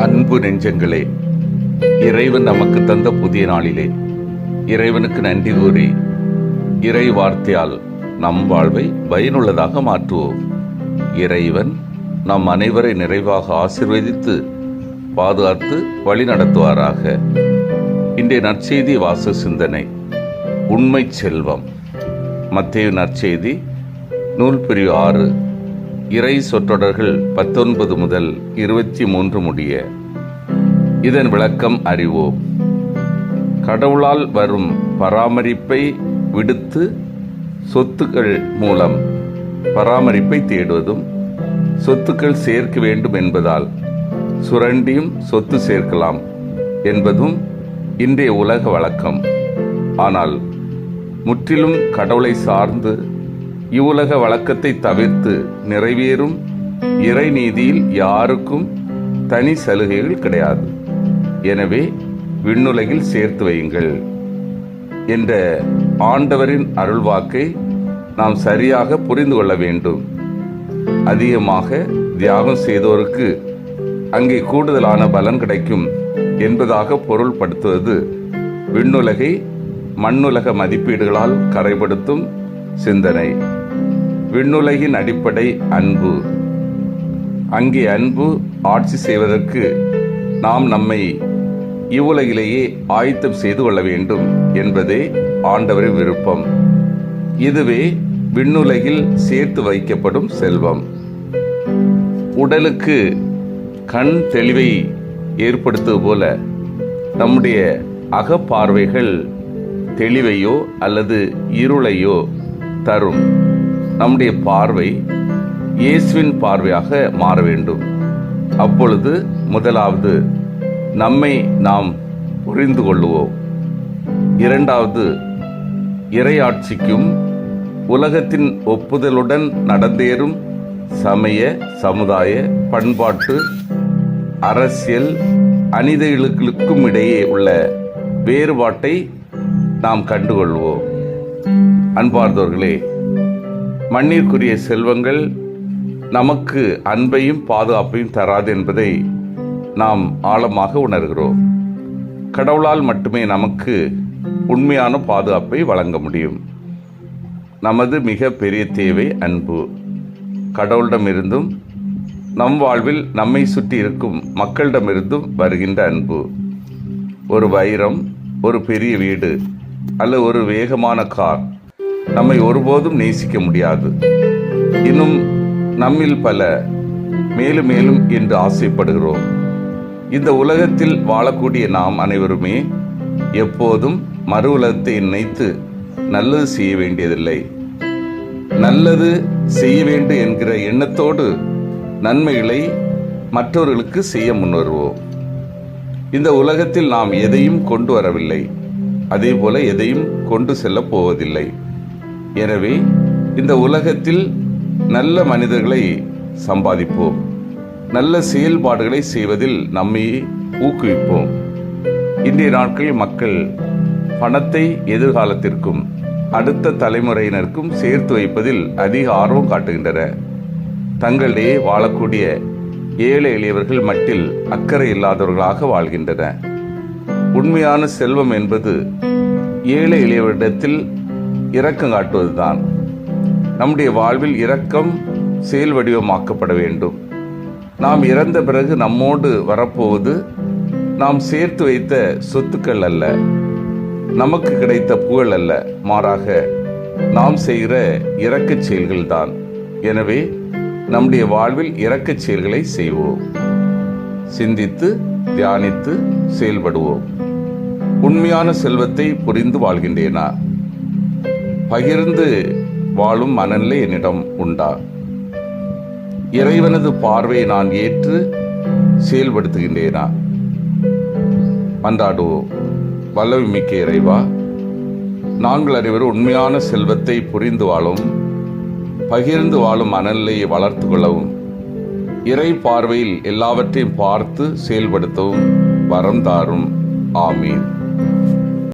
அன்பு நெஞ்சங்களே இறைவன் நமக்கு தந்த புதிய நாளிலே. இறைவனுக்கு நன்றி கூறி இறை வார்த்தையால் நம் வாழ்வை பயனுள்ளதாக மாற்றுவோம். இறைவன் நம் அனைவரை நிறைவாக ஆசிர்வதித்து பாதுகாத்து வழி நடத்துவாராக. இன்றைய நற்செய்தி வாச சிந்தனை உண்மை செல்வம். மத்திய நற்செய்தி நூல் பிரிவு ஆறு இறை சொற்றொடர்கள் பத்தொன்பது முதல் இருபத்தி மூன்று முடிய இதன் விளக்கம் அறிவோம். கடவுளால் வரும் பராமரிப்பை விடுத்து சொத்துக்கள் மூலம் பராமரிப்பை தேடுவதும் சொத்துக்கள் சேர்க்க வேண்டும் என்பதால் சுரண்டியும் சொத்து சேர்க்கலாம் என்பதும் இன்றைய உலக வழக்கம். ஆனால் முற்றிலும் கடவுளை சார்ந்து இவ்வுலக வழக்கத்தை தவிர்த்து நிறைவேறும் இறைநீதியில் யாருக்கும் தனி சலுகைகள் கிடையாது. எனவே விண்ணுலகில் சேர்த்து வையுங்கள் என்ற ஆண்டவரின் அருள்வாக்கை நாம் சரியாக புரிந்து கொள்ள வேண்டும். அதிகமாக தியாகம் செய்தோருக்கு அங்கே கூடுதலான பலன் கிடைக்கும் என்பதாக பொருள்படுத்துவது விண்ணுலகை மண்ணுலக மதிப்பீடுகளால் கரைப்படுத்தும் சிந்தனை. விண்ணுலகின் அடிப்படை அன்பு. அங்கே அன்பு ஆட்சி செய்வதற்கு நாம் நம்மை இவ்வுலகிலேயே ஆயத்தம் செய்து கொள்ள வேண்டும் என்பதே ஆண்டவரின் விருப்பம். இதுவே விண்ணுலகில் சேர்த்து வைக்கப்படும் செல்வம். உடலுக்கு கண் தெளிவை ஏற்படுத்துவது போல நம்முடைய அகப்பார்வைகள் தெளிவையோ அல்லது இருளையோ தரும். நம்முடைய பார்வை இயேசுவின் பார்வையாக மாற வேண்டும். அப்பொழுது முதலாவது நம்மை நாம் புரிந்து கொள்ளுவோம். இரண்டாவது இறையாட்சிக்கும் உலகத்தின் ஒப்புதலுடன் நடந்தேறும் சமய சமுதாய பண்பாட்டு அரசியல் அனித இழுக்களுக்கும் இடையே உள்ள வேறுபாட்டை நாம் கண்டுகொள்வோம். அன்பார்ந்தவர்களே மண்ணிற்குரிய செல்வங்கள் நமக்கு அன்பையும் பாதுகாப்பையும் தராது என்பதை நாம் ஆழமாக உணர்கிறோம். கடவுளால் மட்டுமே நமக்கு உண்மையான பாதுகாப்பை வழங்க முடியும். நமது மிக பெரிய தேவை அன்பு. கடவுளிடமிருந்தும் நம் வாழ்வில் நம்மை சுற்றி இருக்கும் மக்களிடமிருந்தும் வருகின்ற அன்பு. ஒரு வைரம் ஒரு பெரிய வீடு அல்லது ஒரு வேகமான கார் நம்மை ஒருபோதும் நேசிக்க முடியாது. இன்னும் நம்மில் பல மேலும் மேலும் என்று ஆசைப்படுகிறோம். இந்த உலகத்தில் வாழக்கூடிய நாம் அனைவருமே எப்போதும் மறு உலகத்தை நினைத்து நல்லது செய்ய வேண்டியதில்லை. நல்லது செய்ய வேண்டும் என்கிற எண்ணத்தோடு நன்மைகளை மற்றவர்களுக்கு செய்ய முன்வருவோம். இந்த உலகத்தில் நாம் எதையும் கொண்டு வரவில்லை. அதே போல எதையும் கொண்டு செல்லப் போவதில்லை. எனவே இந்த உலகத்தில் நல்ல மனிதர்களை சம்பாதிப்போம். நல்ல செயல்பாடுகளை செய்வதில் நம்மை ஊக்குவிப்போம். இன்றைய நாட்களில் மக்கள் பணத்தை எதிர்காலத்திற்கும் அடுத்த தலைமுறையினருக்கும் சேர்த்து வைப்பதில் அதிக ஆர்வம் காட்டுகின்றனர். தங்களிடையே வாழக்கூடிய ஏழை எளியவர்கள் மட்டில் அக்கறை இல்லாதவர்களாக வாழ்கின்றனர். உண்மையான செல்வம் என்பது ஏழை எளியவரிடத்தில் இரக்கம் காட்டுவதுதான். நம்முடைய வாழ்வில் இரக்கம் செயல் வடிவமாக்கப்பட வேண்டும். நாம் இறந்த பிறகு நம்மோடு வரப்போவது நாம் சேர்த்து வைத்த சொத்துக்கள் அல்ல. நமக்கு கிடைத்த புகழ் அல்ல. மாறாக நாம் செய்கிற இரக்கச் செயல்கள்தான். எனவே நம்முடைய வாழ்வில் இரக்கச் செயல்களை செய்வோம். சிந்தித்து தியானித்து செயல்படுவோம். உண்மையான செல்வத்தை புரிந்து வாழ்கின்றேனா? பகிர்ந்து வாழும் மனநிலை என்னிடம் உண்டா? இறைவனது பார்வையை நான் ஏற்று செயல்படுத்துகின்றேனா? மன்றாடுவோம் வல்லவி மிக்க இறைவா நாங்கள் அனைவரும் உண்மையான செல்வத்தை புரிந்து வாழும் பகிர்ந்து வாழும் மனநிலையை வளர்த்து கொள்ளவும் இறை பார்வையில் எல்லாவற்றையும் பார்த்து செயல்படுத்தவும் வரம் தாரும். ஆமீன்.